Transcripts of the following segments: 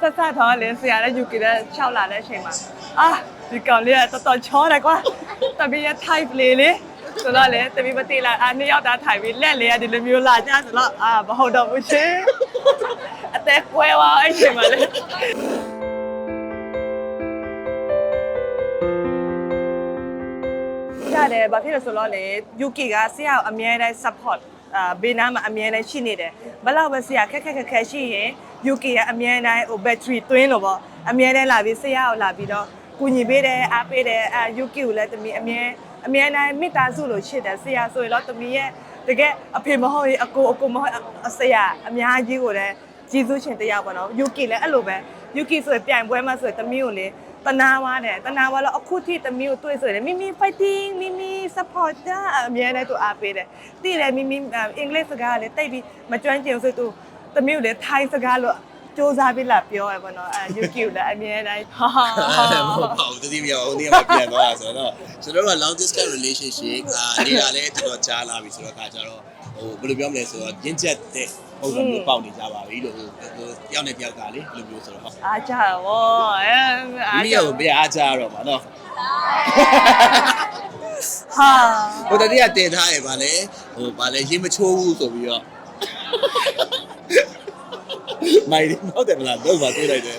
ဆက်ဆက်တော့လေဆရာလည်းယူကီလည်း၆လာတဲ့အချိန်မှာအာဒီကောင်လေးကတော်တော်ချောတယ်ကွာတပီးရဲ့ type လေးလေဆိုတော့လေတပီးမသိလားအာနှစ်ယောက်သားထိုင်ပြီးလက်လေးကဒီလိုမျိုးလာကြဆိုတော့အာမဟုတ်တော့ဘူးရှင်အသက်ကွဲသွားအဲ့ချိန်မှာလေရတယ်ဘာဖြစ်လို့ဆိုတော့လေယူကီကဆရာကိုအမြဲတမ်း support အာဘေးနားမှာအမြဲတမ်းရှိနေတယ်ဘယ်လောက်ပဲဆရာခက်ခက်ခက်ခက်ရှိရင် ယူကီကအမြဲတမ်းဟို battery သွင်းလို့ပေါ့အမြဲတမ်းလာပြီးဆရာကိုလာပြီးတော့ကူညီပေးတယ်အားပေးတယ်အာယူကီကိုလည်းတမီအမြဲအမြဲတမ်းမိသားစုလို့ရှိတယ်ဆရာဆိုရင်တော့တမီရဲ့တကယ်အဖေမဟုတ်ရင်အကိုအကိုမဟုတ်အဆရာအများကြီးကိုလည်းကျေးဇူးရှင်တရားပေါ့နော်ယူကီလည်းအဲ့လိုပဲယူကီဆိုရင်ပြိုင်ပွဲမှာဆိုရင်တမီကိုလေတနာဝါတယ်တနာဝါတော့အခုထိတမီကိုတွေ့ဆိုရင်မိမိ fighting မိမိ support တာအမြဲတမ်းသူအားပေးတယ်သိတယ်မိမိအင်္ဂလိပ်စကားလည်းတိတ်ပြီးမကျွမ်းကျင်ဆိုသူ တမီကိုလေထိုင်းစကားလို့စူးစမ်းပြီးလာပြောရပါတော့အဲ you cute လည်းအမြဲတမ်းဟာဟာမဟုတ်ပါဘူးတတိယဟိုနေ့မှပြန်သွားတာဆိုတော့ကျွန်တော်တို့က long distance relationship အာနေတာလည်းတော်တော်ကြားလာပြီဆိုတော့ခါကျတော့ဟိုဘယ်လိုပြောမလဲဆိုတော့ရင်းချက်တဲ့ပုံစံမျိုးပေါက်နေကြပါပြီလို့ဟိုတယောက်နဲ့တယောက်ကလေဘယ်လိုမျိုးဆိုတော့ဟုတ်အားကြတော့ဗောအဲဒီအားနေ့ကြကဘယ်အားကြရတော့မှာနော်ဟာဟိုတတိယတင်ထားရပါလေဟိုဗာလေရေမချိုးဘူးဆိုပြီးတော့ မိုင်ဟုတ်တယ်မလားတော့ဗာတွေ့လိုက်တယ်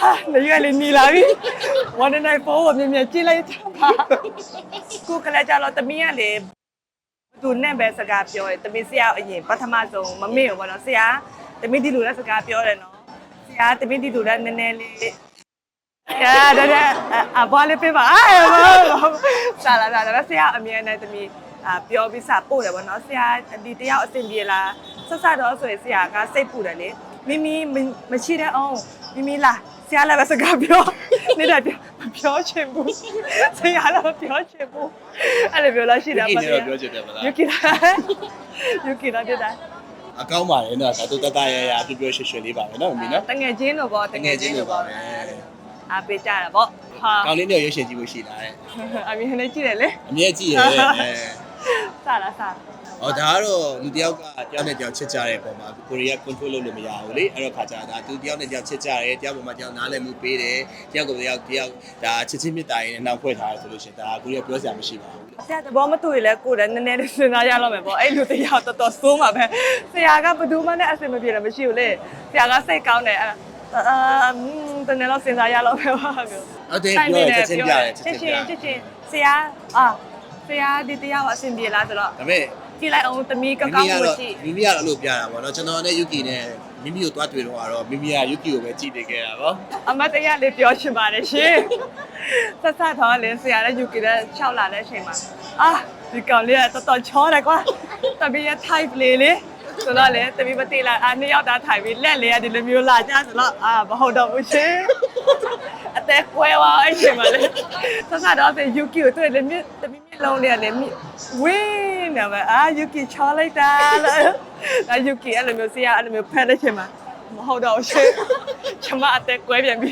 ဟာနေရလေနေလာပြီ194ကိုမြင်မြင်ကြည့်လိုက်တာပါကိုကလည်းကြတော့တမီးကလေသူနဲ့ပဲစကားပြောတယ်တမီးဆရာအရင်ပထမဆုံးမမေ့ဘူးဗောနော်ဆရာတမီးဒီလိုလည်းစကားပြောတယ်နော်ဆရာတမီးဒီလိုလည်းနည်းနည်းလေးရာဒါဒါအဘွားလေးပြပါအာဆာလာလာဒါဆရာအမြဲတမ်းတမီးအာပြောပြီးစပို့တယ်ဗောနော်ဆရာဒီတယောက်အဆင်ပြေလားဆက်ဆက်တော့ဆိုရင်ဆရာကစိတ်ပူတယ်လေ မိမိမရှိတဲ့အောင်မိမိလားဆရာလည်းပဲစကားပြောနေတာပြောမပြောချင်ဘူးဆရာလည်းမပြောချင်ဘူးအဲ့လိုပြောလို့ရှိတာဒီပါနေ့တော့ပြောချင်တယ်မလားယူကီလာယူကီလာတဲ့တာအကောင်းပါတယ်နော်ဒါတူတတရရပြပြရွှေရွှေလေးပါပဲနော်မမီနော်တငယ်ချင်းလို့ပေါ့တကယ်ချင်းလိုပါပဲအားပေးကြတာပေါ့ဟာကောင်းလေးနဲ့ရွှေရှင်ကြည့်ဖို့ရှိလားတဲ့အမြင်နဲ့ကြည့်တယ်လေအမြဲကြည့်ရဲအဲစလာစ ဟောဒါကတော့လူတယောက်ကတယောက်နဲ့တယောက်ချစ်ကြတဲ့ပုံမှာကိုရီးယား control လုပ်လို့မရဘူးလေအဲ့တော့ခါကြတာသူတယောက်နဲ့တယောက်ချစ်ကြတယ်တယောက်ပေါ်မှာတယောက်နားလည်မှုပေးတယ်တယောက်ကိုတယောက်တယောက်ဒါချစ်ချင်းမြတ်တာရင်းနဲ့နောက်ဖွဲ့ထားတယ်ဆိုလို့ရှိရင်ဒါကိုရီးယားပြောစရာမရှိပါဘူးဆရာတဘောမတူရလဲကိုယ်လည်းနည်းနည်းလေးစဉ်းစားရတော့မယ်ပေါ့အဲ့လူတရားတော်တော်စိုးမှာပဲဆရာကဘယ်သူမှနဲ့အဆင်မပြေတယ်မရှိဘူးလေဆရာကစိတ်ကောင်းတယ်အာတနေ့တော့စဉ်းစားရတော့မယ်ပါပြောဟုတ်တယ်ပြောရချက်ချင်းပြတယ်ချချက်စ်ချင်းချပြင်ချစ်ချင်ဆရာအာဆရာဒီတရားကအဆင်ပြေလားဆိုတော့ဒါပေမဲ့ ကြည့်လိုက်အောင်တမီးကောမိင်းမိကောင်းကတော့လို့ရှိမိမိကတော့အဲ့လိုပြတာပေါ့နော်ကျွန်တော်နဲ့ယူကီနဲ့မိမိကိုတွားတွေ့တော့ကတော့မိမိကယူကီကိုပဲကြည့်နေခဲ့တာပေါ့အမတရားလေးပြောချင်ပါတယ်ရှင်ဆက်ဆက်တော့လေဆရာလည်းယူကီလည်း၆လာတဲ့အချိန်မှာအာဒီကောင်လေးကတော်တော်ချောတယ်ကွာတမီးရဲ့ type လေးလေဆိုတော့လေတမီးမသိလားအာနှစ်ယောက်သားထိုင်ပြီးလက်လေးကဒီလိုမျိုးလာကြဆိုတော့အာမဟုတ်တော့ဘူးရှင်အသက်ကွဲသွားအဲ့ချိန်မှာလေဆက်ဆက်တော့ဆိုယူကီကိုတွေ့လေမြတမီးမျက်လုံးလေးကလေဝင်း နေမှာအာယူကီချောလိုက်တာလို့အာယူကီအဲ့လိုမျိုးဆရာအဲ့လိုမျိုးဖက်တဲ့ချိန်မှာမဟုတ်တော့ဘူးရှင်ကျမအသက်ကွဲပြန်ပြီ